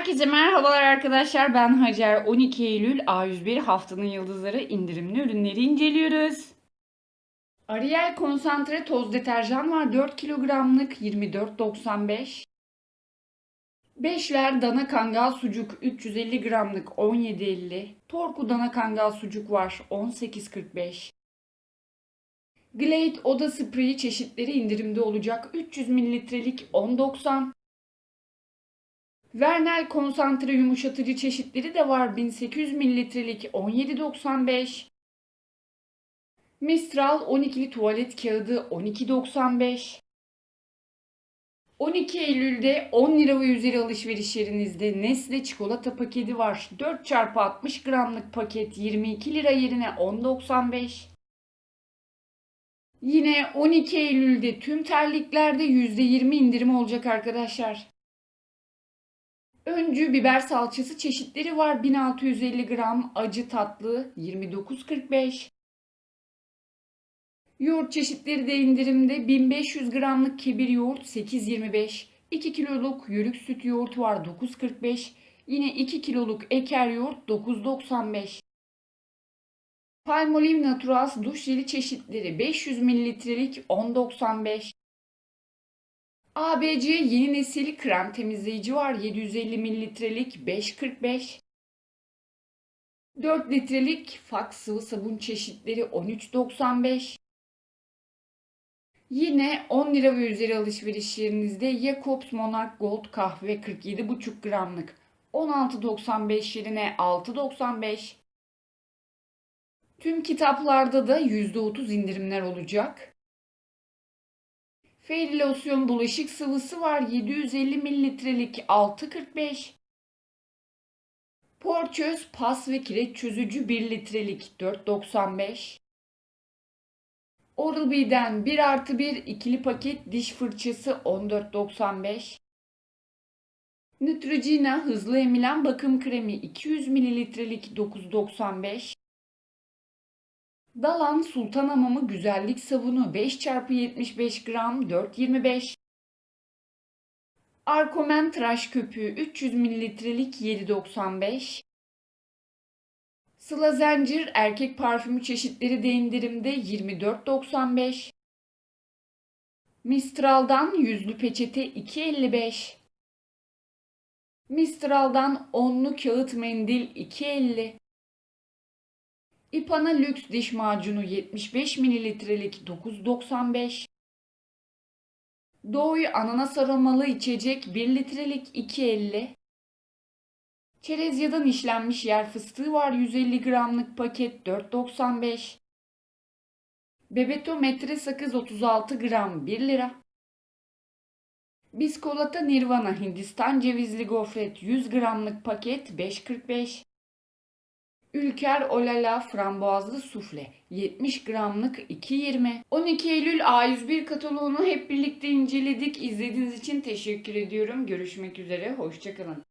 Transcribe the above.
Herkese merhabalar arkadaşlar. Ben Hacer. 12 Eylül A101 haftanın yıldızları indirimli ürünleri inceliyoruz. Ariel konsantre toz deterjan var. 4 kilogramlık 24.95. Beşler dana kangal sucuk 350 gramlık 17.50. Torku dana kangal sucuk var 18.45. Glade oda spreyi çeşitleri indirimde olacak. 300 mililitrelik 10.90. Vernel konsantre yumuşatıcı çeşitleri de var. 1800 mililitrelik 17.95. Mistral 12'li tuvalet kağıdı 12.95. 12 Eylül'de 10 lira ve üzeri alışverişlerinizde Nesle çikolata paketi var. 4 çarpı 60 gramlık paket 22 lira yerine 10.95. Yine 12 Eylül'de tüm terliklerde %20 indirim olacak arkadaşlar. Öncü biber salçası çeşitleri var. 1650 gram acı tatlı 29.45. Yoğurt çeşitleri de indirimde 1500 gramlık kebir yoğurt 8.25. 2 kiloluk yörük süt yoğurt var 9.45. Yine 2 kiloluk eker yoğurt 9.95. Palmolive Naturals duş jeli çeşitleri 500 mililitrelik 10.95. ABC yeni nesil krem temizleyici var 750 mililitrelik 5.45. 4 litrelik fak sıvı sabun çeşitleri 13.95. Yine 10 lira ve üzeri alışveriş yerinizde Jacobs Monarch Gold kahve 47,5 gramlık 16.95 yerine 6.95. Tüm kitaplarda da %30 indirimler olacak. Lotion bulaşık sıvısı var 750 mililitrelik 6.45. Porçöz pas ve kireç çözücü 1 litrelik 4.95. Oral-B'den 1 artı 1 ikili paket diş fırçası 14.95. Neutrogena hızlı emilen bakım kremi 200 mililitrelik 9.95. Dalan Sultan Hamamı güzellik sabunu 5 x 75 gram 4.25. Arkomen tıraş köpüğü 300 mililitrelik 7.95. Sıla Zencir erkek parfümü çeşitleri de indirimde 24.95. Mistral'dan yüzlü peçete 2.55. Mistral'dan onlu kağıt mendil 2.50. İpana lüks diş macunu 75 mililitrelik 9.95. Doğuyu ananas aromalı içecek 1 litrelik 2.50. Çerezyadan işlenmiş yer fıstığı var 150 gramlık paket 4.95. Bebeto metre sakız 36 gram 1 lira. Biskolata Nirvana Hindistan cevizli gofret 100 gramlık paket 5.45. Ülker Olala frambuazlı sufle 70 gramlık 2.20. 12 Eylül A101 kataloğunu hep birlikte inceledik. İzlediğiniz için teşekkür ediyorum. Görüşmek üzere. Hoşçakalın.